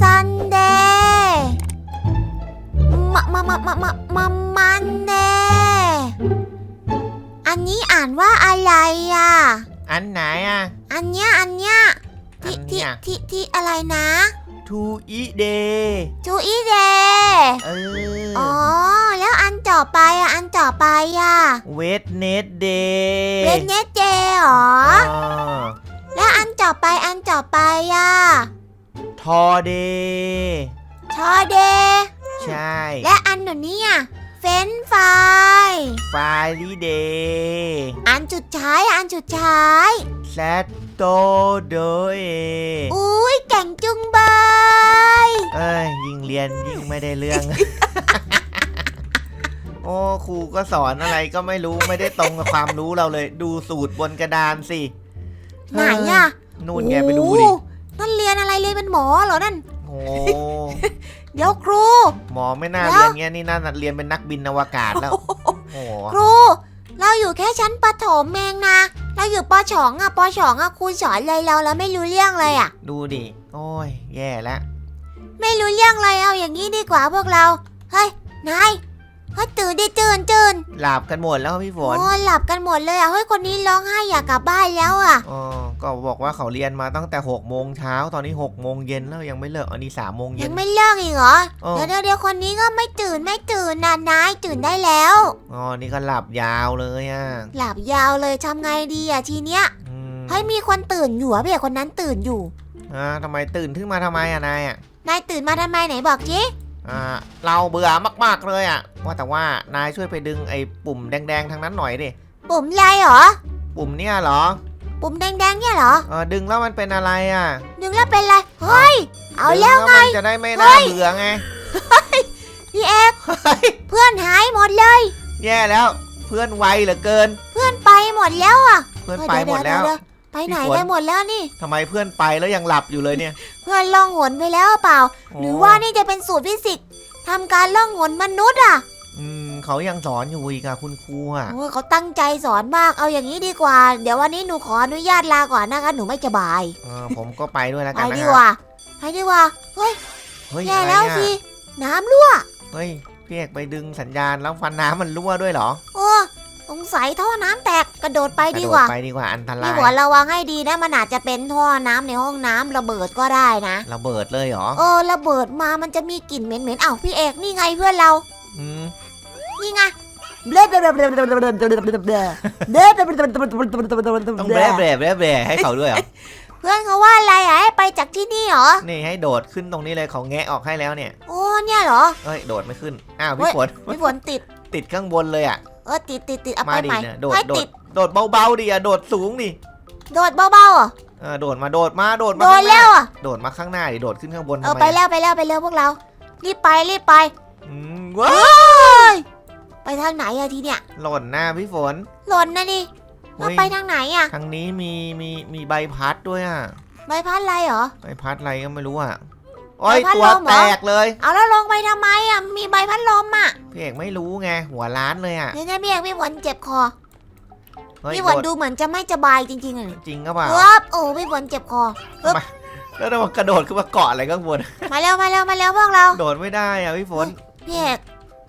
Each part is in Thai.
ซันเดย์มามามามามามามันเดย์อันนี้อ่านว่าอะไรอะ อันไหนอะ อันเนี้ยอันเนี้ยที่อันเนี้ที่ย ที่ที่อะไรนะทูอีเดย์จูอีเดย์เออ๋อ อแล้วอันต่อไปอะ อันต่อไปอะเวทเนสเดย์เวนเนสเจเหรอ แล้วอันต่อไปอันต่อไปอะทอเดย์ชอเดย์ใช่ และอันหนูนี่อะเฟนไฟฟารีเดย์อันจุดท้ายอันจุดท้าย แซตโตโดเออุ้ยเก่งจุงบายเอ้ย ยิ่งเรียนยิ่งไม่ได้เรื่อง โอ้ครูก็สอนอะไรก็ไม่รู้ไม่ได้ตรงกับความรู้เราเลย ดูสูตรบนกระดานสิ ไหนอะนู่นไงไปดูดิโอ้นั่นเรียนอะไรเรียนเป็นหมอเหรอนั่น โอ้เดี๋ยวครู หมอไม่น่าแล้วเรียนเงี้ยนี่น่าเรียนเป็นนักบินอวกาศแล้วโอ้ครู เราอยู่แค่ชั้นประถมเองนะ เราอยู่ปสองอะปสองอะครูสอนอะไรเราแล้วไม่รู้เรื่องเลยอะดูดิ โอ้ย แย่แล้วไม่รู้เรื่องเลยเอาอย่างนี้ดีกว่าพวกเรา เฮ้ย นายเฮ้ยตื่นดิตื่นตื่นหลับกันหมดแล้วพี่ฝนโอ้หลับกันหมดเลยอะเฮ้ยคนนี้ร้องไห้อยากกลับบ้านแล้วอะอ๋อ ก็บอกว่าเขาเรียนมาตั้งแต่6กโมงเช้าตอนนี้6กโมงเย็นแล้วยังไม่เลิกอันนี้สามโมงเย็ยัน งไม่เลิกอีกเหรอ เออ เดี๋ยวเดี๋ยวเดี๋ยวคนนี้ก็ไม่ตื่นไม่ตื่นนะนายตื่นได้แล้ว อ๋อนี่ก็หลับยาวเลยอะหลับยาวเลยทำไงดีอะทีเนี้ยอืมเฮ้ยมีคนตื่นอยู่อะพี่เอกคนนั้นตื่นอยู่ อ่าทำไมตื่นขึ้นมาทำไมอะนายอะนายตื่นมาทำไมไหนบอกจิอ่าเราเบื่อมากๆเลยอะว่าแต่ว่านายช่วยไปดึงไอ้ปุ่มแดงๆทางนั้นหน่อยดิปุ่มอะไรเหรอปุ่มเนี่ยเหรอ ปุ่มแดงๆเนี่ยเหรอ เออดึงแล้วมันเป็นอะไรอะดึงแล้วเป็นไร เฮ้ย เอาดึงแล้วไงมันจะได้ไม่น่าเฮ้ยเบื่อไงพี่เอกเฮ้ยเพื่อนหายหมดเลย แย่แล้วเพื่อนไวเหลือเกิน เพื่อนไปหมดแล้วอะเพื่อนเฮ้ยไปหมดแล้ว เยวๆๆไปไหนพี่ฝน กันหมดแล้วนี่ ทำไมเพื่อนไปแล้วยังหลับอยู่เลยเนี่ยเพื่อนล่องหนไปแล้วหรือเปล่า หรือว่าโนี่จะเป็นสูตรฟิสิกส์ทำการล่องหนมนุษย์อะอืม เขายังสอนอยู่อีกอะคุณครูอะโอ้ยเขาตั้งใจสอนมากเอาอย่างนี้ดีกว่า เดี๋ยววันนี้หนูขออนุญาตลาก่อนนะคะหนูไม่สบายเออผมก็ไปด้วยแล้วไปกันนะดีคกรับว่าไปดีกว่าเฮ้ยเฮ้ยแย่อะไรแล้วอะสิน้ำรั่วเฮ้ยพี่เอกไปดึงสัญญาณแล้วฟันน้ำมันรั่วด้วยเหรอโอ้สงสัยท่อน้ำแตกกระโดดไปกระดีโดกดว่าไปดีกว่าอันตราพี่ยหัวระวังให้ดีนะมันอาจจะเป็นท่อน้ำในห้องน้ำระเบิดก็ได้นะระเบิดเลยเหรอเออระเบิดมามันจะมีกลิ่นเหม็นๆอ้าวพี่เอกนี่ไงเพื่อนเรา อืม นี่ไงเบลเบลเบลเบลเบลเบลเบลเบลเบลเบลเบลเบลเบลเบลเบลเบลต้องแบะแบะแบะแบะให้เขาด้วยเหรอเพื่อนเขาว่าอะไรอะให้ไปจากที่นี่เหรอนี่ให้โดดขึ้นตรงนี้เลยเขาแงะออกให้แล้วเนี่ยโอ้เนี่ยเหรอเอ้ยโดดไม่ขึ้นอ้าวพี่ฝนพี่ฝนติดติดข้างบนเลยอะเออติดติดติดเอาไปดิใหม่โดดให้ติดโดดเบาๆดิอะโดดสูงดิโดดเบาๆอะเออโดดมาโดดมาโดดมาโดดแล้วอะโดดมาข้างหน้าดิโดดขึ้นข้างบนเออไปแล้วไปแล้วไปแล้วพวกเรารีบไปรีบไปอืมว้าเฮ้ย ไปทางไหนอะทีเนี้ยหล่นหน้าพี่ฝน หล่นนะนี่แล้วเฮ้ยไปทางไหนอะทางนี้มีมีมีใบพัดด้วยอะ ใบพัดอะไรเหรอ ใบพัดอะไรก็ไม่รู้อะ โอ้ยใบพัดตัวลมเหรอ แตกเลย เอาแล้วลงไปทำไมอะมีใบพัดลมอะพี่เอกไม่รู้ไงหัวล้านเลยอะเดี๋ยวนะพี่เอกพี่ฝนเจ็บคอเฮ้ยพี่ฝนโดดดูเหมือนจะไม่สบายจริงๆอะนี่จริงก็เปล่าครับโอ้พี่ฝนเจ็บคอ แล้วเรากระโดดขึ้นมาเกาะอะไรข้างบน มาเร็วมาเร็วมาเร็วพวกเรา โดดไม่ได้อะพี่ฝนพี่เอก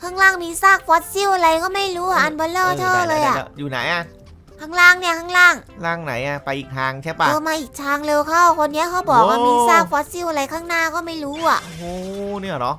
ข้างล่างมีซากฟอสซิลอะไรก็ไม่รู้อะอันเบลเลอร์เธอเลยอะดี๋วๆๆอยู่ไหนอะข้างล่างเนี่ยข้างล่างล่างไหนอะไปอีกทางใช่ปะ เออมาอีกทางเร็วเข้าคนเนี้ยเขาบอกว่าโว้มีซากฟอสซิลอะไรข้างหน้าก็ไม่รู้อะโอ้โหเนี่ยเหรอ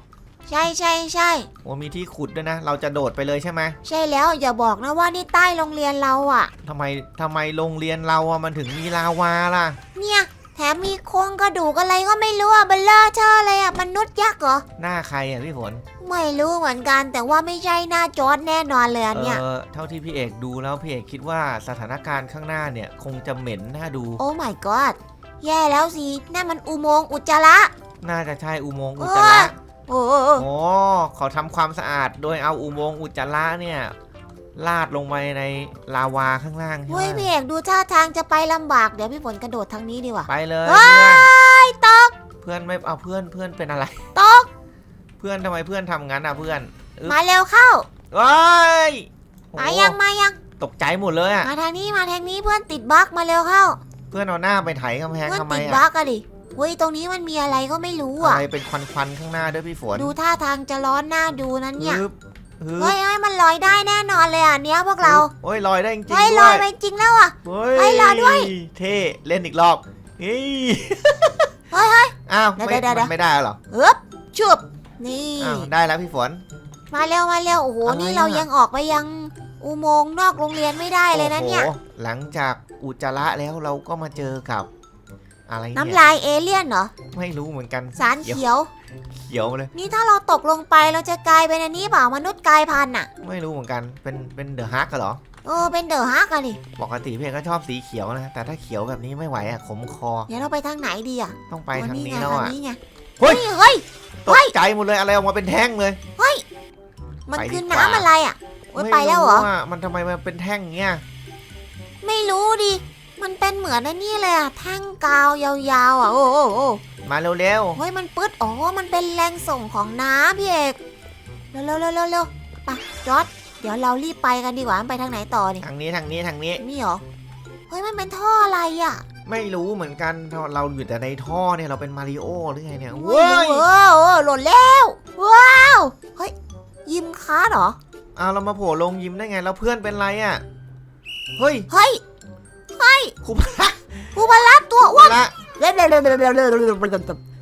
ใช่ใช่ใช่โอ้มีที่ขุดด้วยนะ เราจะโดดไปเลยใช่ไหมใช่แล้วอย่าบอกนะว่านี่ใต้โรงเรียนเราอะทำไมทำไมโรงเรียนเราอะมันถึงมีลาวาล่ะ เนี่ยแถมมีโครงกระดูกอะไรก็ไม่รู้อะเบลเลอร์เธอเลยอะมนุษย์ยักษ์เหรอ หน้าใครอะพี่ฝน ไม่รู้เหมือนกันแต่ว่าไม่ใช่หน้าจอร์ดแน่นอนเลยอันเนี้ยเออเท่าที่พี่เอกดูแล้วพี่เอกคิดว่าสถานการณ์ข้างหน้าเนี่ย คงจะเหม็นน่าดู โอ้ my god แย่แล้วสินั่นมันอุโมงค์อุจจาระ น่าจะใช่อุโมงค์อุจจาระโอ้โหโอ้เขาทำความสะอาดโดยเอาอุโมงค์อุจจาระเนี่ย ลาดลงไปในลาวาข้างล่างใช่เฮ้ยไหมพี่เอกดูท่าทางจะไปลำบากเดี๋ยวพี่ฝนกระโดดทางนี้ดีกว่าไปเลยเฮ้เพื่อนยตกเพื่อนไม่เอาเพื่อนเพื่อนเป็นอะไร ตกเพื่อนทำไมเพื่อนทำงั้นอะเพื่อนอึ๊บมาเร็วเข้าเฮ้ยโอ้มายังมายัง ตกใจหมดเลยอะมาทางนี้มาทางนี้เพื่อนติดบั๊กมาเร็วเข้า เพื่อนเอาหน้าไปไถกำแพงเพื่อนทำไมติดอะบั๊กอะดิเฮ้ยตรงนี้มันมีอะไรก็ไม่รู้อะอะไรเป็นควันๆข้างหน้าด้วยพี่ฝนดูท่าทางจะร้อนหน้าดูนั้นเนี่ยฮึบ ฮึบเฮ้ยเฮ้ยมันลอยได้แน่นอนเลยอะเนี้ยพวกเราโอ้ยลอยได้จริงๆเฮ้ยลด้อวยยไปจริงแล้วอะ เฮ้เฮ้ยรอด้วย เท่เล่นอีกรอบเฮ้ยเฮ้ยเฮ้ย อ้าวเดี๋ยวไม่เดี๋ยวเดี๋ยวมันไม่ได้เหรอเอ๊บชุบนี่ อ้าวได้แล้วพี่ฝน มาเร็วมาเร็วโอ้โหอะไรนี่เราอะยังออกไปยังอุโมงค์นอกโรงเรียนไม่ได้เลยนะเนี่ย โอ้โหหลังจากอุจจาระแล้วเราก็มาเจอกับ อะไรเนี่ยน้ำลายเอเลี่ยนเหรอ ไม่รู้เหมือนกันสารเขียว เขียวมาเลย นี่ถ้าเราตกลงไปเราจะกลายเป็นอันนี้เปล่ามนุษย์กลายพันธุ์อะ ไม่รู้เหมือนกัน เป็น เป็นเดอะฮักเหรอ เออเป็นเดอะฮักอะดิปกติพี่เอกก็ชอบสีเขียวนะ แต่ถ้าเขียวแบบนี้ไม่ไหวอะ ขมคอ เดี๋ยวเราไปทางไหนดีอะต้องไปโอ้ทางนี้ไงแล้วทางอะนี้ไงเฮ้ยเฮ้ย ตกใจหมดเลย อะไรออกมาเป็นแท่งเลย มันไปดีคือกว่าน้ำอะไรอะโอ้ยไปแล้วเหรอ ม่ะมันทำไมมันเป็นแท่งเงี้ย ไม่รู้ดิ มันเป็นเหมือนไอ้นี่เลยอะแท่งกาวยาวๆอะโอ้โอ้โอ้มาเร็วเฮ้ยมันปึ๊ดอ๋อมันเป็นแรงส่งของน้ำพี่เอกเร็วเร็วเร็วเร็วเร็วไปจอดเดี๋ยวเรารีบไปกันดีกว่ามันไปทางไหนต่อนี่ๆทางนี้ทางนี้ทางนี้ นี่เหรอเฮ้ยมันเป็นท่ออะไรอะไม่รู้เหมือนกันเราอยู่แต่ในท่อเนี่ยเราเป็นมาริโอหรือไงเนี่ยเว้เว้ยเออเออหล่นแล้วว้าวเฮ้ยยิมคาร์ดเหรอเอาเรามาโผล่ลงยิมได้ไงแล้วเพื่อนเป็นไรอะเฮ้ยเฮ้ย ครูพระกูมารับตัวอ้วนละเร็วเร็วเร็วเร็วเร็วเร็วเร็วเร็ว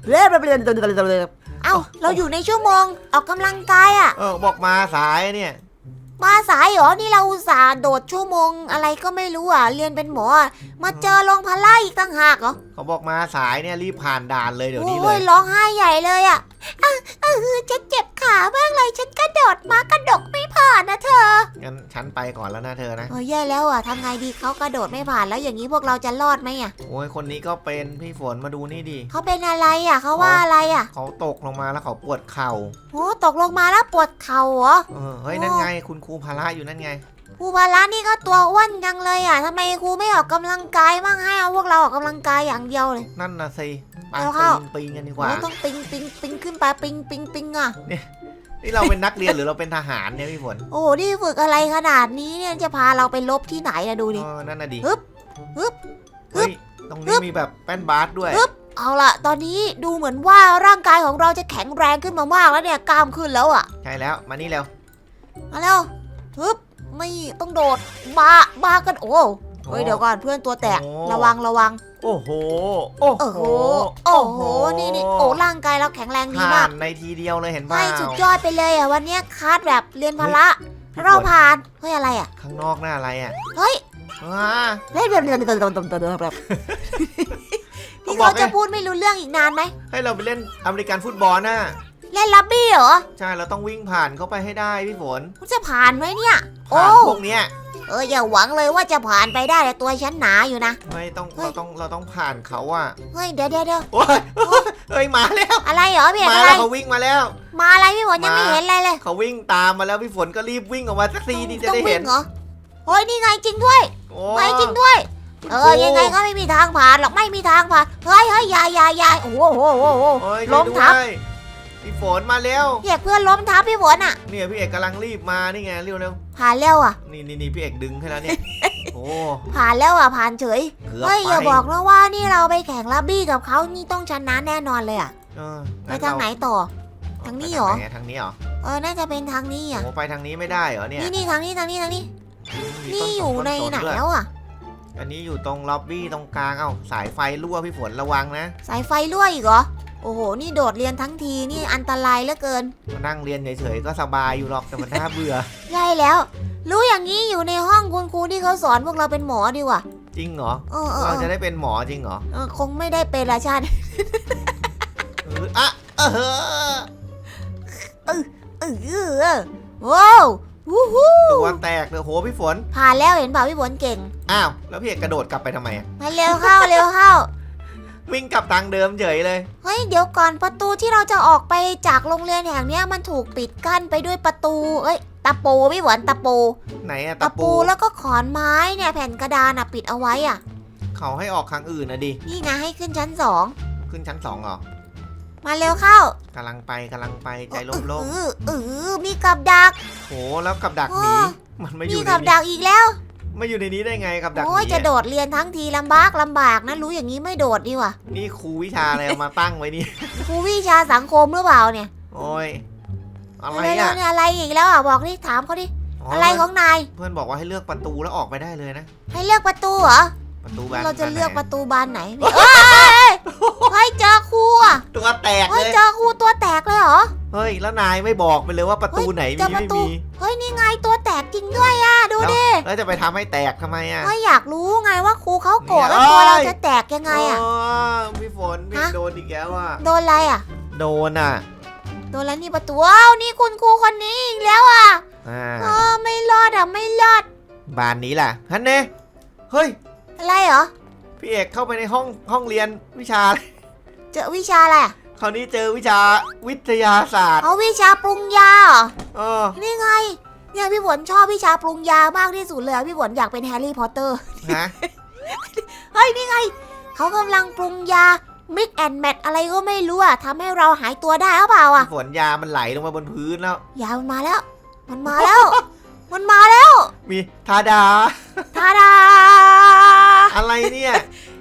เร็วเร็วเร็วเร็วเร็วเร็วเอ้าเราอยู่ในชั่วโมงออกกำลังกายอะเออบอกมาสายเนี่ยมาสายเหรอนี่เราอุตส่าห์โดดชั่วโมงอะไรก็ไม่รู้อะเรียนเป็นหมออะมาเจอลงพาล่าอีกต่างหากเหรอเขาบอกมาสายเนี่ยรีบผ่านด่านเลยเดี๋ยวนี้เลโอ้ยยร้องไห้ใหญ่เลยอะเออเออฉันเจ็บขามากเลยฉันกระโดดมากระดกไม่ผ่านนะเธองั้นฉันไปก่อนแล้วนะเธอนะเออแย่แล้วอะทำไงดีเขากระโดดไม่ผ่านแล้วอย่างนี้พวกเราจะรอดไหมอะโอ้ยคนนี้ก็เป็นพี่ฝนมาดูนี่ดิเขาเป็นอะไรอะเขาว่าอะไรอะเขาตกลงมาแล้วเขาปวดเข่าโอ้ตกลงมาแล้วปวดเข่าเหรอ เออเฮ้ยนั่นไงคุณครูพาระอยู่นั่นไง ครูบาลานี่ก็ตัวอ้วนจังเลยอะทำไมครูไม่ออกกำลังกายบ้างให้เอาพวกเราออกกำลังกายอย่างเดียวเลย นั่นน่ะสิไปเอาปีเข้า นปีนกันดีกว่าโอ้ต้องปิงปิงปิงขึ้นไปปิงปิงปิงอะ นี่เราเป็นนักเรียนหรือเราเป็นทหารเนี่ยพี่ฝนโอ้โหนี่ฝึกอะไรขนาดนี้เนี่ยจะพาเราไปลบที่ไหนอะดูดิ เออนั่นน่ะดิฮึบฮึบเฮ้ยตรงฮึนี้บมีแบบแป้นบาสด้วยฮึบ เอาล่ะ ตอนนี้ดูเหมือนว่าร่างกายของเราจะแข็งแรงขึ้นมามากแล้วเนี่ยกล้ามขึ้นแล้วอะ ใช่แล้วมานี่เร็วมาเร็วฮึบ นี่ต้องโดดบาบากันโอ้เฮ้ยเดี๋ยวก่อนเพื่อนตัวแตกโอ้ระวังระวัง โอ้โห โอ้โอ้โหโห โอ้โห นี่นี่โอ้ร่างกายเราแข็งแรงดีผ่ามากนในทีเดียวเลยเห็นเปล่าให้สุดยอดไปเลยอะวันเนี้ยคาดแบบเรียนพละเราผ่านเฮ้ยอะไรอะ ข้างนอกหน้าอะไรอะ เฮ้ยว้าเล่นแบบที่เขาจะพูดไม่รู้เรื่องอีกนานไหมให้เราไปเล่นอเมริกันฟุตบอลน่ะ เล่นลับบี้เหรอใช่เราต้องวิ่งผ่านเข้าไปให้ได้พี่ฝนมันจะผ่านไหมเนี่ย โอ้ผ่านพวกเนี้ยเอออย่าหวังเลยว่าจะผ่านไปได้แต่ตัวฉันหนาอยู่นะ ไม่ต้องเฮ้ย เราต้องเราต้องผ่านเขาอะเฮ้ยเดี๋ยวเดี๋ยวเดี๋ยวโอ้ยเฮ้ยมาแล้วอะไรเหรอพี่เอกมาอะไรแล้วเขาวิ่งมาแล้ว มาอะไรพี่ฝนยังไม่มา เห็นอะไรเลยเขาวิ่งตามมาแล้วพี่ฝนก็รีบวิ่งออกมาสักทีนี่จะต้องได้วิ่เห็งนเหรอเฮ้ยนี่ไงจริงด้วยโอ้ไปจริงด้วย เออยังไงก็ไม่มีทางผ่านหรอกไม่มีทางผ่านเฮ้ยเฮ้ยอยาอยาอยาโอ้โหโอ้โหโอ้โห โอ้ยล้มทับช่วยด้วย พี่ฝนมาเร็วพี่เอกเพื่อนล้มทับพี่ฝนอะเนี่ยพี่เอกกำลังรีบมานี่ไงเร็วเร็วผ่านแล้วอะ นี่นี่นี่พี่เอกดึงให้แล้วเนี่ย โอ้ผ่านแล้วอะผ่านเฉยเกือบเฮ้ยไปอย่าบอกนะว่านี่เราไปแข่งลับบี้กับเขานี่ต้องชนะแน่นอนเลยอะเออไปทางไหนต่อ ทางนี้เหรอ ไปทางไหนอะทางนี้เหรอเออน่าจะเป็นทางนี้อะโอ้ไปทางนี้ไม่ได้เหรอเนี่ยนี่นี่ทางนี้ทางนี้ทางนี้ มีนี่ต้อยู่ต้ในสไหนด้วยแล้วอะ อันนี้อยู่ตรงล็อบบี้ตรงกลางเอ้าสายไฟรั่วพี่ฝนระวังนะ สายไฟรั่วอีกเหรอ โอ้โห นี่โดดเรียนทั้งทีนี่อันตรายเหลือเกิน มานั่งเรียนเฉยๆก็สบายอยู่หรอกแต่มันน่าเบื่อ ใช่แล้ว รู้อย่างนี้อยู่ในห้องคุณครูที่เขาสอนพวกเราเป็นหมอดีกว่าจริงเหรอเออเออเราเอจะอได้เป็นหมอจริงเหรอเออคงไม่ได้เป็นละชาติเอออะเออเออเออว้าววู้ฮู้ตัวแตกเลยโหพี่ฝนผ่านแล้วเห็นเปล่าพี่ฝนเก่งอ้าวแล้วพี่เอกกระโดดกลับไปทำไมอะมาเร็วเข้าเร็วเข้า วิ่งกลับทางเดิมเฉยเลย เฮ้ยเดี๋ยวก่อนประตูที่เราจะออกไปจากโรงเรียนแห่งเนี้ยมันถูกปิดกั้นไปด้วยประตู เอ้ยตะปูพี่ฝนตะปูไหนอะตะตะปูปูแล้วก็ขอนไม้เนี่ยแผ่นกระดานอะปิดเอาไว้อะ เขาให้ออกทางอื่นนะดิ นี่ไงให้ขึ้นชั้นสองขึ้นชั้นสองเหรอมาเร็วเข้ากำลังไปกำลังไปใจโล่งเออเออมีกับดักๆโหแล้วกับดักหนีโอ้มันไม่อมียู่ในกับนี้ดักอีกแล้ว มาอยู่ในนี้ได้ไงกับดักหโอ้ยมีจะอะโดดเรียนทั้งทีลำบากลำบากนะรู้อย่างนี้ไม่โดดดีกว่านี่ครูวิชาอะไรเอามาตั้งไว้นี่ครูวิชาสังคมหรือเปล่าเนี่ย โอ้ยอะไรแล้วอะเนี่ยอะไรอีกแล้วอะบอกดิถามเขาดิอะไรของนาย เพื่อนบอกว่าให้เลือกประตูแล้วออกไปได้เลยนะ ให้เลือกประตูเหรอ ประตูบานเราจะบนไหนเลือกประตูบานไหนเอ้ยเฮ้ยเจอครูอะตัวแตกเฮ้เลยยเจอครูตัวแตกเลยเหรอ เฮ้ยแล้วนายไม่บอกไปเลยว่าประตูไหนเจมีอประไม่ตู มีเฮ้ยนี่ไงตัวแตกจริงด้วยอะดูดิแล้วจะไปทำให้แตกทำไมอะ เฮ้ยอยากรู้ไงว่าครูเขาโกรธแล้วเนี่ยตัวเราเอ้ยจะแตกยังไงอะโพี่ฝนพี่ฮะ โดนอีกแล้วอะ โดนอะไรอะ โดนอะโดนแล้วนี่ประตูอ้าวนี่คุณครูคนนี้อีกแล้วอะอ่าเออไม่รอดอะไม่รอด บานนี้ล่ะฮันเน่เฮ้ย อะไรเหรอ พี่เอกเข้าไปในห้องห้องเรียนวิชา เจอวิชาอะไรอะคราวนี้เจอวิชาวิทยาศาสตร์เอาวิชาปรุงยาเหรอ เออนี่ไง เนี่ยพี่ฝนชอบวิชาปรุงยามากที่สุดเลยอะพี่ฝนอยากเป็นแฮร์รี่พอตเตอร์ฮะเฮ้ยนี่ไง เขากำลังปรุงยา มิกแอนแมทอะไรก็ไม่รู้อะทำให้เราหายตัวได้หรือเปล่าอะฝนยามันไหลลงมาบนพื้นแล้ว ยามันมาแล้ว มันมาแล้ว มันมาแล้วมีทาดา ทาดาอะไรเนี่ย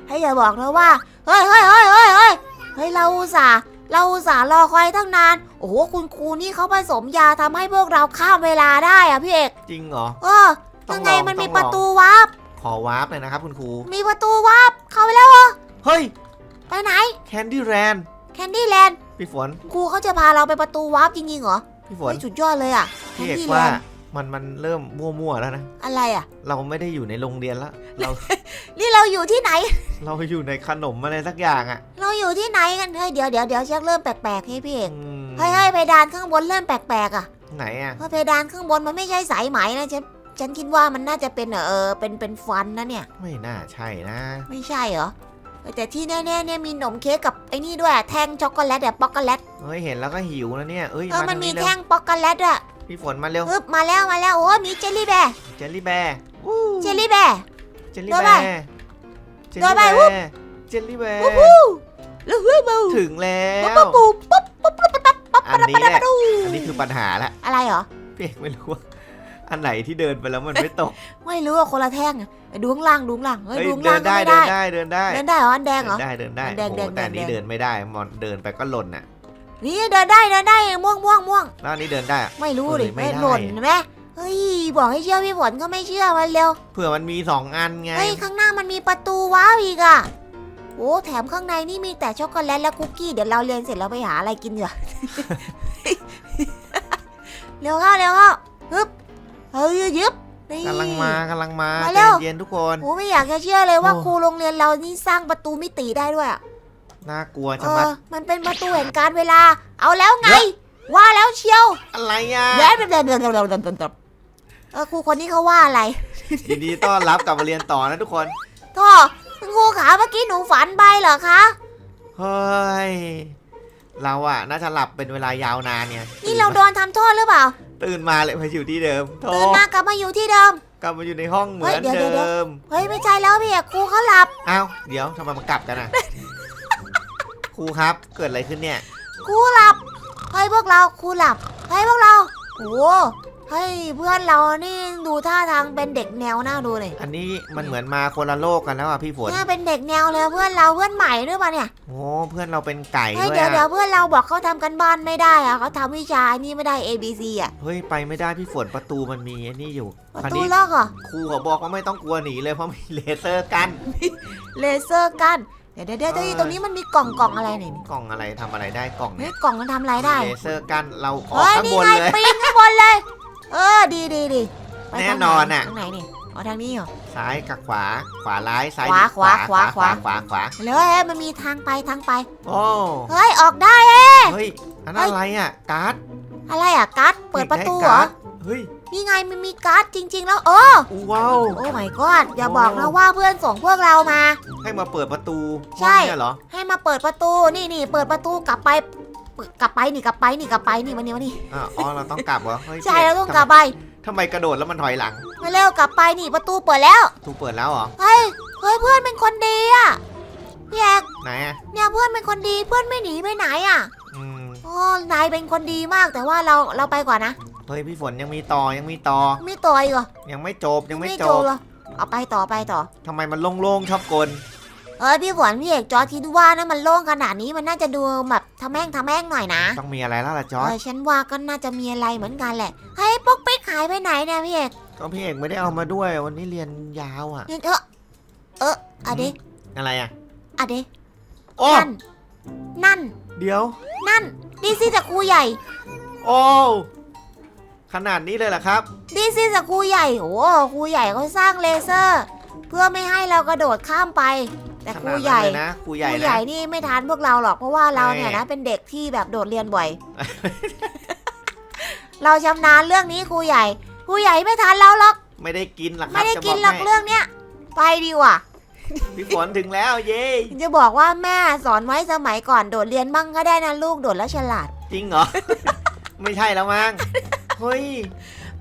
ให้อย่าบอกนะว่า เฮ้ยเฮ้ยเฮ้ยเฮ้ยเฮ้ยเฮ้ยเราอุตส่าห์เราอุตส่าห์รอคอยตั้งนาน โอ้โหคุณครูนี่เขาผสมยาทำให้พวกเราข้ามเวลาได้อะพี่เอกจริงเหรอ เออต้อยังงลไงองมันมีต้องลอง ประตูวาร์ปขอวาร์ปเลยนะครับคุณครู มีประตูวาร์ปเข้าไปแล้วเหรอเฮ้ยไปไหนแคนดี้แรนแคนดี้แลนด์พี่ฝนครูเขาจะพาเราไปประตูวาร์ปจริงๆเหรอพี่ฝนเฮ้ยสุดยอดเลยอะแคพี่นเอกดี้แลว่านด์ มันมันเริ่มมั่วๆแล้วนะ อะไรอะ เราไม่ได้อยู่ในโรงเรียนแล้วเรานี่เราอยู่ที่ไหน เราอยู่ในขนมอะไรสักอย่างอะ เราอยู่ที่ไหนกันเฮ้ยเดี๋ยวเดี๋ยวเดี๋ยวเช็คเริ่มแปลกๆให้พี่เอกอืมเฮ้ยเฮ้ยเพดานข้างบนเริ่มแปลกๆอะ ไหนอะเพราะเพดานข้างบนมันไม่ใช่สายไหมนะฉันฉันคิดว่ามันน่าจะเป็นเออเป็นเป็นฟันนะเนี่ย ไม่น่าใช่นะ ไม่ใช่เหรอเฮ้ยแต่ที่แน่ๆเนี่ยมีขนมเค้กกับไอ้นี่ด้วยแท่งช็อกโกแลตแบบป๊อกโกแลตเฮ้ยเห็นแล้วก็หิวนะเนี่ยเอ้ยเออมามัทานงมีนี้เร็วแท่งป๊อกโกแลตอะ พี่ฝนมาเร็วฮึบมาแล้วมาแล้วโอ้ยมีเจลลี่แบร์เจลลี่แบร์วู้เจลลี่แบร์ เจลลี่โดนแบไปร์เจลโดลี่นแบไปวุ๊บ ร์เจลลี่แบร์วู้ฮู้แล้วฮู้บูถึงแล้วปุ๊บปุ๊บปุ๊บปุ๊บปุ๊บปุ๊บปุ๊บอันนี้แหละปุ๊บอันนี้คือปัญหาละอะไรเหรอ พี่เอกไม่รู้ว่าอันไหนที่เดินไปแล้วมันไม่ตกไม่รู้อะคนละแท่งอะไปดูข้างล่างดูข้างล่างเฮ้ยเฮ้ยดูข้างเดิล่างนก็ได้ไม่เดิได้นได้เดินได้เดินได้เหรออันแดงเหรอเดินได้เดินได้แดงโอ้แดโหงแต่อันนี้แดง เดินไม่ได้มอนเดินไปก็หล่นน่ะ นี่เดินได้เดินได้ม่วงม่วงม่วงแล้วอันนี้เดินได้อะ ไม่รู้ดิเออไม่ไม่ได้ หล่นเห็นไหมเฮ้ยบอกให้เชื่อพี่ฝนก็ไม่เชื่อมันเร็วเผื่อมันมีสองอันไง เฮ้ยข้างหน้ามันมีประตูว้าวอีกอะโอ้แถมข้างในนี่มีแต่ช็อกโกแลตและคุกกี้เดี๋ยวเราเรียนเสร็จเราไปหาอะไรกินเถอะ เร็วเข้าเร็วเข้าฮึบเฮ้ยยึบนี่ กำลังมากำลังมามาใจเร็ว เย็นทุกคน โอ้ไม่อยากจะเชื่อเลยว่าโอ้ ครูโรงเรียนเรานี่สร้างประตูมิติได้ด้วยอะ น่ากลัวเอชะมัดอมันเป็นประตูแห่งการเวลา เอาแล้วไง ว่าแล้วเชียวอะไรอะแย่แบบแบบเออครูคนนี้เขาว่าอะไรยินดีต้อนรับกลับมาเรียนต่อนะทุกคนท่อคุณครูขาเมื่อกี้หนูฝันไปเหรอคะเฮ้ยเราอะน่าจะหลับเป็นเวลายาวนานเนี่ยนี่เราโดนทำโทษหรือเปล่าตื่นมาเลยไปอยู่ที่เดิมโธ่ตื่นมากลับมาอยู่ที่เดิม กลับมาอยู่ในห้องเหมืเฮ้อยนเดี๋ยวเดี๋ยวเดิมเฮ้ยไม่ใช่แล้วพี่เอกครูเขาหลับอ้าวเดี๋ยวทำไมมันกลับกันอะ ครูครับ เกิดอะไรขึ้นเนี่ย ครูหลับเฮ้ยพวกเราครูหลับเฮ้ยพวกเราโอ้เฮ้ยเพื่อนเรานี่ดูท่าทางเป็นเด็กแนวน่าดูเลยอันนี้มันเหมือนมาคนละโลกกันแล้วอะพี่ฝนเนี่ยเป็นเด็กแนวเลยเพื่อนเราเพื่อนใหม่ด้วยป่ะเนี่ยโอ้เพื่อนเราเป็นไก่เฮ้ยด้วยเดี๋ยวเดี๋ยอะวเพื่อนเราบอกเขาทำกันบ้านไม่ได้อะเขาทำวิชานี่ไม่ได้ A B C อะเฮ้ยไปไม่ได้พี่ฝนประตูมันมีไอ้นี่อยู่ประคราวตูนี้ล็อกเหรอครูเขาบอกว่าไม่ต้องกลัวหนีเลยเพราะมีเลเซอร์กันเลเซอร์กันเดี๋ยวเดี๋ยวเดี๋ยวเออตรงนี้มันมีกล่องกล่องอะไรเนี่ยกล่องอะไรทำอะไรได้กล่องเฮ้เนี่ยยกล่องมันทำอะไรได้เลเซอร์กันเราออกเฮ้ยข้างนี่บนไงเลย ปีนข้างบนเลย เออดีดีดีไปแน่ทางไหนอนอะ ทางไหนนี่อ๋อทางนี้เหรอ ซ้ายกับขวา ขวาร้ายซ้ายขวาดีขวาขวาขวา ขวาขวาเลยเฮ้ยมันมีทางไปทางไป โอ้เฮ้ยออกได้ เฮ้ยอันนั้นอะไรอะการ์ดอะไรอะการ์ดเปิดประตูด็กเหรไการอ์ดเฮ้ย นี่ไงมันมีการ์ดจริง ๆ แล้วเอออู้ว้าว โอ้ my god อย่าบอกนะว่าเพื่อนส่งพวกเรามา ให้มาเปิดประตูใช่ ห้องเนี่ยเหรอ ให้มาเปิดประตูนี่นี่เปิดประตูกลับไปเปิดกลับไปนี่กลับไปนี่กลับไปนี่มานี่มานี่อะอ๋อ เราต้องกลับเหรอเฮ้ยใช่เราต้องกลับไปทำไมกระโดดแล้วมันถอยหลังมาเร็วกลับไปนี่ประตูเปิดแล้วประตูเปิดแล้วเหรอ เฮ้ยเฮ้ยเพื่อนเป็นคนดีอะพี่แอกไหนอะเนี่ยเพื่อนเป็นคนดีเพื่อนไม่หนีไปไหนอะอืม โอ้นายเป็นคนดีมากแต่ว่าเราเราไปก่อนนะ เฮ้ยพี่ฝนยังมีต่อยังมีต่อ ไม่ต่อยเหรอยังไม่จบยังไม่จจบเหรอเอาไปต่อไปต่อทำไมมันโล่งๆชอบกลเอ้ยพี่ฝนพี่เอกจอร์จคิดว่านะมันโล่งขนาดนี้มันน่าจะดูแบบทำแม่งทำแม่งหน่อยนะ ต้องมีอะไรแล้วล่ะจอเอร์จอฉันว่าก็น่าจะมีอะไรเหมือนกันแหละเฮ้ยปุ๊กปิ๊กหายไปไหนเนี่ยพี่เอกก็พี่เอกไม่ได้เอามาด้วยวันนี้เรียนยาวอะเออเอออะเดอะไรอะอะเดโอ้นั่นนั่น เดี๋ยว นั่นดีซีจากครูใหญ่ โอ้ ขนาดนี้เลยเหรอครับดีซีจากครูใหญ่โอ้ครูใหญ่เขาสร้างเลเซอร์ เพื่อไม่ให้เรากระโดดข้ามไป แต่ขครูนาดใหนั้นญ่เลยนะครูคใหญ่รูนะใหญ่นี่ไม่ทานพวกเราหรอกเพราะว่าเราเนี่ยแหมนะเป็นเด็กที่แบบโดดเรียนบ่อย เราชำนาญเรื่องนี้ครูใหญ่ครูใหญ่ไม่ทานเราหรอก ไม่ได้กินหรอกครัไม่บได้จะกินบหรอกให้เรื่องเนี้ยไปดีกว่า พี่ฝนถึงแล้วเย้จะบอกว่าแม่สอนไว้สมัยก่อนโดดเรียนมั่งก็ได้นะลูกโดดแล้วฉลาด จริงเหรอ ไม่ใช่แล้วมั้ง เฮ้ย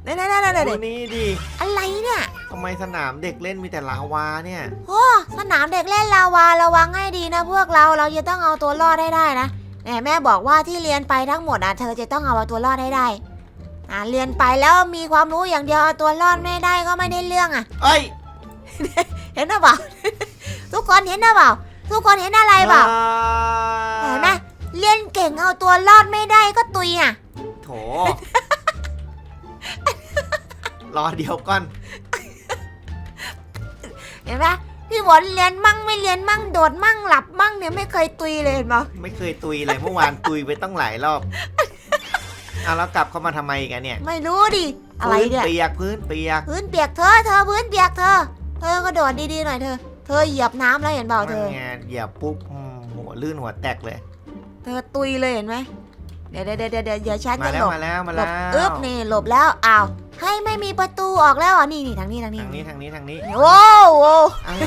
นั่นนั่นนั่นดูนี่ดิอะไรเนี่ยทำไมสนามเด็กเล่นมีแต่ลาวาเนี่ยโอ้สนามเด็กเล่นลาวาระวังให้ดีนะ พวกเราเราจะต้องเอาตัวรอดให้ได้นะแหมแม่บอกว่าที่เรียนไปทั้งหมดอะเธอจะต้องเอาตัวรอดให้ได้อ่าเรียนไปแล้วมีความรู้อย่างเดียวเอาตัวรอดไม่ได้ก็ไม่ได้เรื่องอะเอ้ยเห็นหรือเปล่าทุกคนเห็นหรือเปล่าทุกคนเห็นอะไรเปล่าเห็นไหมเรียนเก่งเอาตัวรอดไม่ได้ก็ตุยอะโถ รอเดียวก่อน เห็นไหมพี่ฝนเรียนมั่งไม่เรียนมั่งโดดมั่งหลับมั่งเนี่ยไม่เคยตุยเลยเห็นไหมไม่เคยตุยเลยเมื่อวานตุยไปตั้งหลายรอบเอาแล้วกลับเข้ามาทำไมกันเนี่ยไม่รู้ดิอะไรพื้นเนี่ยเปียกพื้นเปียกพื้นเปียกเธอเธอพื้นเปียกเธอ เธอก็โดดดีๆหน่อยเธอ เธอเหยียบน้ำแล้วเห็นเปล่าเธนั่นอไงเหยียบปุ๊บอืมหัวลื่นหัวแตกเลย เธอตุยเลยเห็นไหม เดี๋ยวเดี๋ยวเดี๋ยวเดี๋ยวเดี๋ยวฉันมาจะแล้หลวบมาแล้วมาหลแล้บวอึ๊บนี่หลบแล้วอ้าวให้ไม่มีประตูออกแล้วอะนี่นี่ทางนี้ทางนี้ทางนี้ทางนี้ทางนี้ โอ้โหอะไร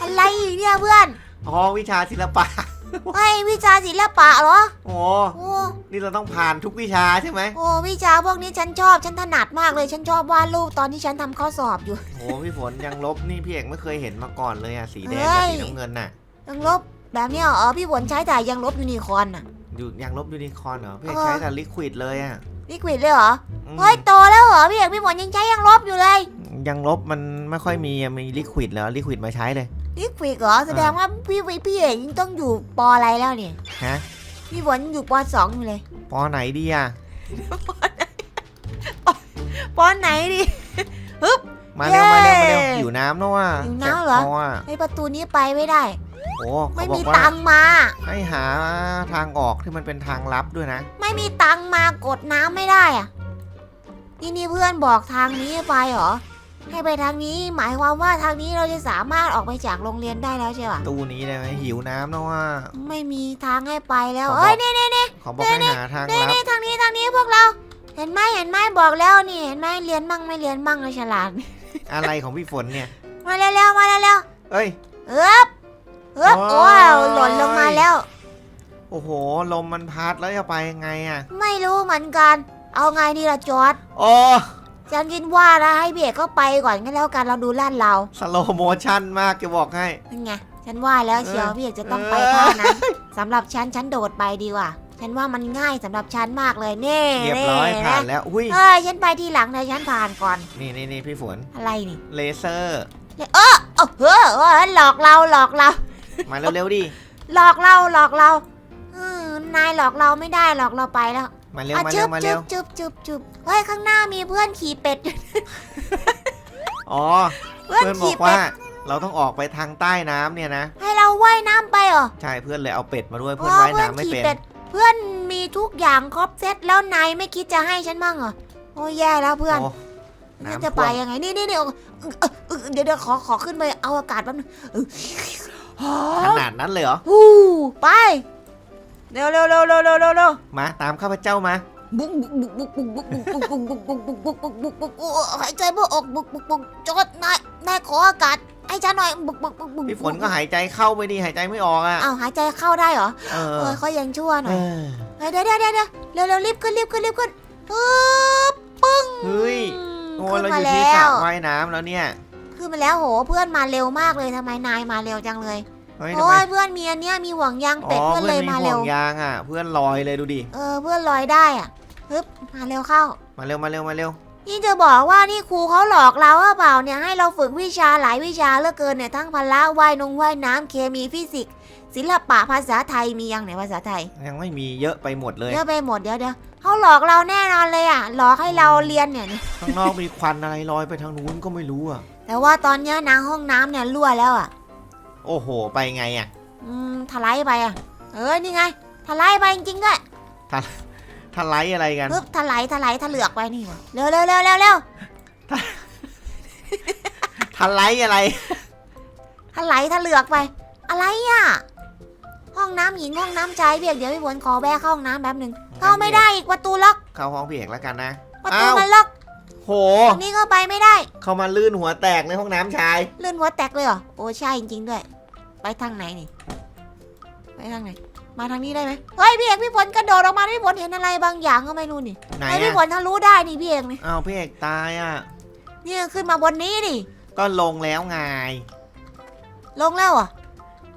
อะไรอีกเนี่ยเพื่อนอ๋อวิชาศิลปะไอ้วิชาศิลปะเหรอโอ้โอ้นี่เราต้องผ่านทุกวิชาใช่ไหมโอ้วิชาพวกนี้ฉันชอบฉันถนัดมากเลยฉันชอบวาดรูปตอนที่ฉันทำข้อสอบอยู่ โอ้พี่ฝนยังลบนี่พี่เอกไม่เคยเห็นมาก่อนเลยอะสีแดงเฮ้กับยสีน้ำเงินน่ะยังลบแบบเนี้ยเหรอพี่ฝนใช้แต่ยังลบยูนิคอร์นอะ อยู่ยังลบยูนิคอร์นเหรอพี่เอกเออใช้แต่ลิควิดเลยอะลิควิดเลยเหรออืมเฮ้ยโตแล้วเหรอพี่เอกพี่ฝนยังใช้ยังลบอยู่เลยยังลบมันไม่ค่อยมีอะมีลิควิดแล้วลิควิดมาใช้เลยลิควิดเหรอแสดงว่าพี่พี่เอกยังต้องอยู่ปออะไรแล้วเนี่ยฮะพี่ฝนอยู่ปสองอยู่เลยปอไหนดีอะปอไหนดิ มาเร็วมาเร็วมาเร็วเย้หิวน้ำแล้วว่ะหิวน้ำเหรอจ็บคอะไอประตูนี้ไปไม่ได้ โอ้เขาไม่บอมีกว่าตังค์มา ให้หาทางออกที่มันเป็นทางลับด้วยนะ ไม่มีตังค์มากดน้ำไม่ได้อะนี่นี่เพื่อนบอกทางนี้ไปเหรอ ให้ไปทางนี้ หมายความว่าทางนี้เราจะสามารถออกไปจากโรงเรียนได้แล้วใช่ปะตู้นี้ได้ไหมหิวน้ำแล้วว่ะไม่มีทางให้ไปแล้วเขาบอกเอ้ยนี่นี่นี่ เขาบอกให้หาทางนี่ลับ นี่ทางนี้ทางนี้พวกเรา เห็นไหมเห็นไหมบอกแล้วนี่เห็นไหมเรียนมั่งไม่เรียนมั่งเลยฉลาด อะไรของพี่ฝนเนี่ย มาเร็วๆมาเร็วเอ้ย ๆเอ๊บ เอ๊บโอ้โอ้ยยหล่นลงมาแล้ว โอ้โห ลมมันพัดแล้วจะไปยังไงอะไม่รู้เหมือนกัน เอาไงดีล่ะจอร์ดโอ้ฉันคิดว่านะให้เบียกก็ไปก่อนก็แล้วกันเราดูลาดเรา สโลโมชั่นมากจะบอกให้นั่นไงฉันว่าแล้วเชียวเออพี่เอกจะต้องเออไปท่านั้นสำหรับฉันฉันโดดไปดีกว่า ฉันว่ามันง่ายสำหรับฉันมากเลยเน่เรียบร้อยเน่ผ่านนะแล้วอุ้ยเฮ้ยฉันไปทีหลังเลยฉันผ่านก่อน นี่นี่นี่พี่ฝนอะไรนี่เลเซอร์เนี่ยเออเออเฮ้อเออหลอกเราหลอกเรา มาเร็วๆดิ หลอกเราหลอกเราอืมนายหลอกเราไม่ได้หลอกเราไปแล้วมาเร็ว อะมาจึเร็วบมาจึเร็บวจึบจึบจึบเฮ้ยข้างหน้ามีเพื่อนขี่เป็ดอ๋อ เพื่อนเพื่อนบอขี่กเป็ว่าดเราต้องออกไปทางใต้น้ำเนี่ยนะ ให้เราว่ายน้ำไปเหรอใช่เพื่อนเลยเอาเป็ดมาด้วยอ๋เพื่อนอว่ายเพื่อนน้ำไม่ขี่เป็นเป็ดเพื่อนมีทุกอย่างครบเซตแล้วนายไม่คิดจะให้ฉันมั่งเหรอโอ้ยแย่แล้วเพื่อน โอ้ฉันน้ำจะไปท่วม ยังไงนี่นี่นี่เอาเออเออเดี๋ยวเดี๋ยวขอขอขึ้นไปเอาอากาศแป๊บนึงเออ ขนาดนั้นเลยเหรอ ฮู้ไป เร็วเร็วเร็วเร็วเร็วเร็วเร็วมาตามข้าพเจ้ามา บุกบุกบุกบุกบุกบุกบุกบุกบุกบุกบุกบุกบุกบุกบุกบุกหายใจไม่ออกบุกบุกบุกจอดนายนายขออากาศให้ฉันหน่อยบุกบุกบุกบุกพี่ฝนก็หายใจเข้าไปดิหายใจไม่ออกอะ อ้าวหายใจเข้าได้เหรอเอเอออเขายังชั่วหน่เออยอเดี๋ยวเดี๋ยวเดี๋ยวเดี๋ยวเร็วเร็วรีบขึ้นรีบขึ้นรีบขึ้นฮึบปึ้งเฮ้ย โอ้ขึ้นเราอมายู่ที่แล้สระวว่ายน้ำแล้วเนี่ย ขึ้นมาแล้วโห เพื่อนมาเร็วมากเลยทำไมนายมาเร็วจังเลยเฮ้ยทำโอ้ไมยเพื่อนมีอันเนี้ยมีห่วงยางอ๋เป็ดอเพื่อนเลยมีมาห่เร็ววงยางอะ เพื่อนลอยเลยดูดิ เออเพื่อนลอยได้อะฮึบมาเร็วเข้า มาเร็วมาเร็วมาเร็ว นี่จะบอกว่านี่ครูเขาหลอกเราหรือเปล่าเนี่ยให้เราฝึกวิชาหลายวิชาเหลือเกินเนี่ยทั้งพละว่ายนงว่ายน้ำเคมีฟิสิกส์ศิลปะภาษาไทยมียังไหนภาษาไทยยังไม่มีเยอะไปหมดเลย เยอะไปหมดเดี๋ยวเดี๋ยวเขาหลอกเราแน่นอนเลยอะหลอกให้เราเรียนเนี่ย ข้างนอกมีควันอะไรลอยไปทางนู้นก็ไม่รู้อะ แต่ว่าตอนเนี้ยน้ำห้องน้ำเนี่ยรั่วแล้วอะ โอ้โห ไปไงอะอืมถลายไปอะ เออนี่ไงถลายไปจริงๆด้วยทะไลอะไรกัน ปึ๊บถลายถลายถลือกไปนี่ว่ะเร็วเร็วเร็วเร็วเร็วทะไลอะไรถลายถลือกไป อะไรอะ ห้องน้ำหญิงห้องน้ำชายเบียกเดี๋ยวพี่ฝนขอแวะเข้าห้องน้ำแป๊บหนึ่งเข้าไม่ได้อีกประตูล็อก เข้าห้องพี่เอกแล้วกันนะประตูอ้าวมันล็อก โห ตรงนี้ก็ไปไม่ได้ เข้ามาลื่นหัวแตกในห้องน้ำชาย เลื่อนหัวแตกเลยเหรอ โอ้ใช่จริงๆด้วย ไปทางไหนนี่ ไปทางไหน มาทางนี้ได้ไหมเฮ้ยพี่เอกพี่ฝนกระโดดออกมาพี่ฝนเห็นอะไรบางอย่างก็ไม่รู้นี่ไหนเฮ้ยพี่ฝอะนทะลุได้นี่พี่เอกนี่อ้าวพี่เอกตายอะ เนี่ยขึ้นมาบนนี้นี่ ก็ลงแล้วไง ลงแล้วเหรอะ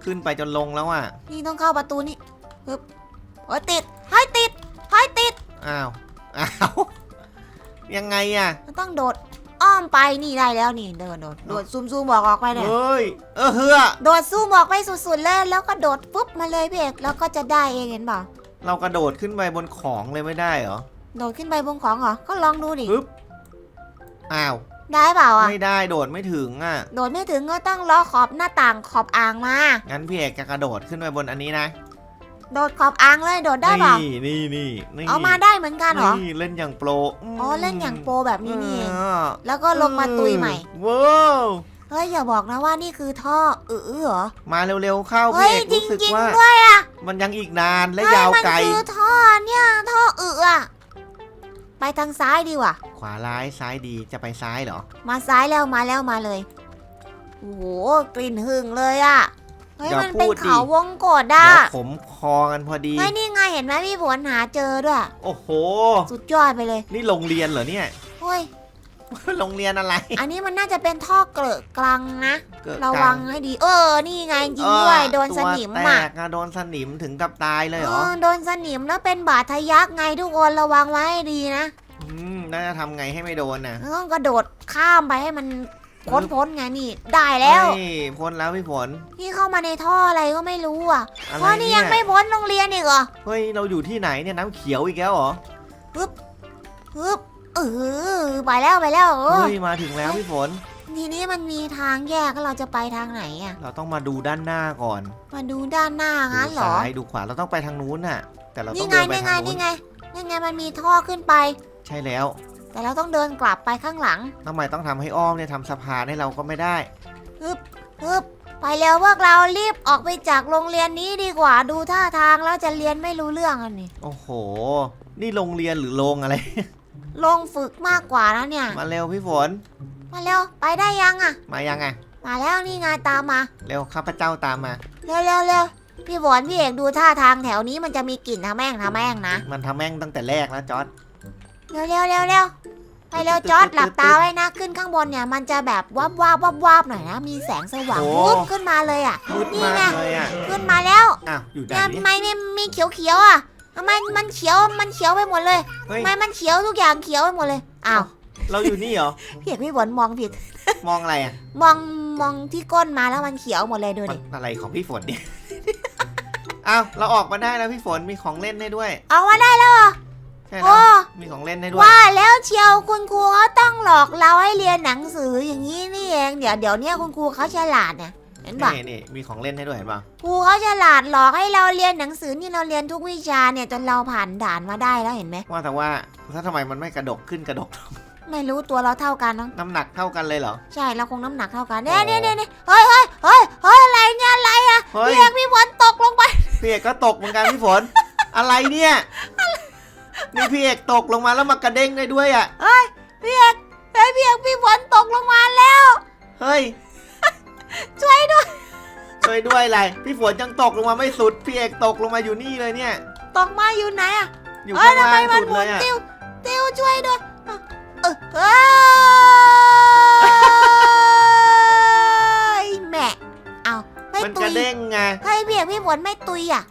ขึ้นไปจนลงแล้วอะ นี่ต้องเข้าประตูนี่ปึ๊บโอ้ยติดเฮ้ยติดเฮ้ยติด อ้าว อ้าว ยังไงอะมันต้องโดดอ้อมไปนี่ได้แล้วนี่เดินโดดโดดซูมซูมบอกออกไปเนี่ยเฮ้ยเออเฮือโดดซูมออกไปสุดๆเลยแล้วก็โดดปุ๊บมาเลยพี่เอกแล้วก็จะได้เองเห็นเปล่าเรากระโดดขึ้นไปบนของเลยไม่ได้เหรอโดดขึ้นไปบนของเหรอก็ลองดูดิปึ๊บอ้าวได้เปล่าอะไม่ได้โดดไม่ถึงอะโดดไม่ถึงก็ต้องล้อขอบหน้าต่างขอบอ่างมางั้นพี่เอกจะกระโดดขึ้นไปบนอันนี้นะ โดดขอบอ่างเลยโดดได้เปล่านี่นี่นี่นี่เอามาได้เหมือนกันเหรอนี่เล่นอย่างโปรมอ๋อเล่นอย่างโปรแบบนี้นี่เองออแล้วก็ลงมาตุยใหม่ว้าวเฮ้ยอย่าบอกนะว่านี่คือท่อเออเหรอมาเร็วๆเข้าเฮ้พี่ยเอกจริงรู้สึกจริงว่าด้วยอะมันยังอีกนานและเฮ้ยาวมันไกลคือท่อเนี่ยท่อเอออะไปทางซ้ายดีกว่าขวาร้ายซ้ายดีจะไปซ้ายเหรอ มาซ้ายแล้วมาแล้วมาเลยโอ้โหกลิ่นหึงเลยอะ เฮ้ยอย่ามันเป็นพูดดิ เขาวงกดอะเดี๋ยวขมคอกันพอดี เฮ้ยนี่ไงเห็นไหมพี่ฝนหาเจอด้วย โอ้โห สุดยอดไปเลยนี่โรงเรียนเหรอเนี่ย เฮ้ย โรงเรียนอะไรอันนี้มันน่าจะเป็นท่อเกลอะกลังนะ เกิดระกาวังให้ดี เออ นี่ไงจริงด้วย โดนสนิมตัวอะแตกอะโดนสนิมถึงกับตายเลยเหรอเออโดนสนิมแล้วเป็นบาดทะยักไงทุกคนระวังไว้ให้ดีนะมน่าจะทำไงให้ไม่โดนน่ะ ต้องกระโดดข้ามไปให้มัน พ้นพ้นๆไงนี่ ได้แล้วเฮ้ยพ้นแล้วพี่ฝนพี่เข้ามาในท่ออะไรก็ไม่รู้อะอะไรท่อนี่เนี่ยัย งไม่พ้นโรงเรียนอีกเหรอเฮ้ย เราอยู่ที่ไหนเนี่ยน้ำเขียวอีกแล้วเหรอ ฮึบเออไปแล้วไปแล้วเออเฮ้ย มาถึงแล้วพี่ฝน ทีนี้มันมีทางแยกแล้วเราจะไปทางไหนอะเราต้องมาดูด้านหน้าก่อน มาดูด้านหน้าดูงั้นเหรอซ้ายดูขวา เราต้องไปทางนู้นน่ะ แต่เราต้นี่องไงเดินไปนี่ไงทางนู้นี่นไงนี่ไงมันมีท่อขึ้นไป ใช่แล้ว แต่เราต้องเดินกลับไปข้างหลังทำไมต้องทำให้อ้อมเนี่ยทำสะพานให้เราก็ไม่ได้ ฮึบฮึบไปเร็วพวกเรารีบออกไปจากโรงเรียนนี้ดีกว่าดูท่าทางแล้วจะเรียนไม่รู้เรื่องอันนี้โอ้โห นี่โรงเรียนหรือโรงอะไร ลงฝึกมากกว่านะเนี่ย มาเร็วพี่ฝน มาเร็วไปได้ยังอะมายังไง มาแล้วนี่ไงตามมา เร็วข้าพเจ้าตามมา เร็วเร็วเร็วพี่ฝนพี่เอกดูท่าทางแถวนี้มันจะมีกลิ่นทำแม่งทำแม่งนะ มันทำแม่งตั้งแต่แรกแล้วจอร์ด เร็วเร็วเร็วเร็วไปเร็วจอดหลับตาไว้นะขึ้นข้างบนเนี่ย มันจะแบบวับวาบวับวาบหน่อยนะ มีแสงสว่างวุบขึ้นมาเลยอะ มืดนี่มากไงเลยอะขึ้นมาแล้วอ้าวอยู่เนี่ยด้านทำนี้ไมไม่มีเขียวเขียวๆอะทำไมมันเขียวมันเขียวไปหมดเลยเฮ้ยทำไมมันเขียวทุกอย่างเขียวไปหมดเลยอ้าวเราอยู่นี่เหรอพี่เอกพี่ฝนมองผิด มองอะไรอะมองมองที่ก้นมาแล้วมันเขียวหมดเลยดูมันดิอะไรของพี่ฝนเนี่ยอ้าวเราออกมาได้แล้วพี่ฝนมีของเล่นให้ด้วย เอามาได้แล้วเหรอใช่โอ้แล้ว มีของเล่นให้ด้วย ว่าแล้วเชียวคุณครูเขาต้องหลอกเราให้เรียนหนังสืออย่างนี้นี่เอง เดี๋ยวเดี๋ยวเนี้คุณครูเขาฉลาดเนี่ยเห็นปะนี่นี่มีของเล่นให้ด้วยเห็นป่ะครูเขาฉลาดหลอกให้เราเรียนหนังสือนี่เราเรียนทุกวิชาเนี่ยจนเราผ่านด่านมาได้แล้วเห็นไหมว่าแต่ว่าถ้าทำไมมันไม่กระดกขึ้นกระดก ไม่รู้ตัวเราเท่ากันเนาะน้ำหนักเท่ากันเลยเหรอ ใช่เราคงน้ำหนักเท่ากันเนี่ยโอ้เนี่ยเนี่ยเนี่ยเฮ้ยเฮ้ยเฮ้ยเฮ้ยอะไรเนี่ยอะไรอะเฮ้ยพี่เอกพี่ฝนตกลงไปพี่เอกก็ตกเหมือนกันพี่ฝน อะไรเนี่ย นี่พี่เอกตกลงมาแล้วมากระเด้งได้ด้วยอะพี่เอกเฮ้ยพี่เอกพี่ฝนตกลงมาแล้ว เฮ้ย ช่วยด้วย ช่วยด้วยอะไร พี่ฝนยังตกลงมาไม่สุด พี่เอกตกลงมาอยู่นี่เลยเนี่ย ตกมาอยู่ไหนอะอยู่เอ้ยข้างทำไมล่างมันสุดหมุเลนยอะติ้วติ้วช่วยด้วยเออเออเฮ้ยแม่เอาไม่มันตุกระยเด้งไงเฮ้ยพี่เอกพี่ฝนไม่ตุยอะ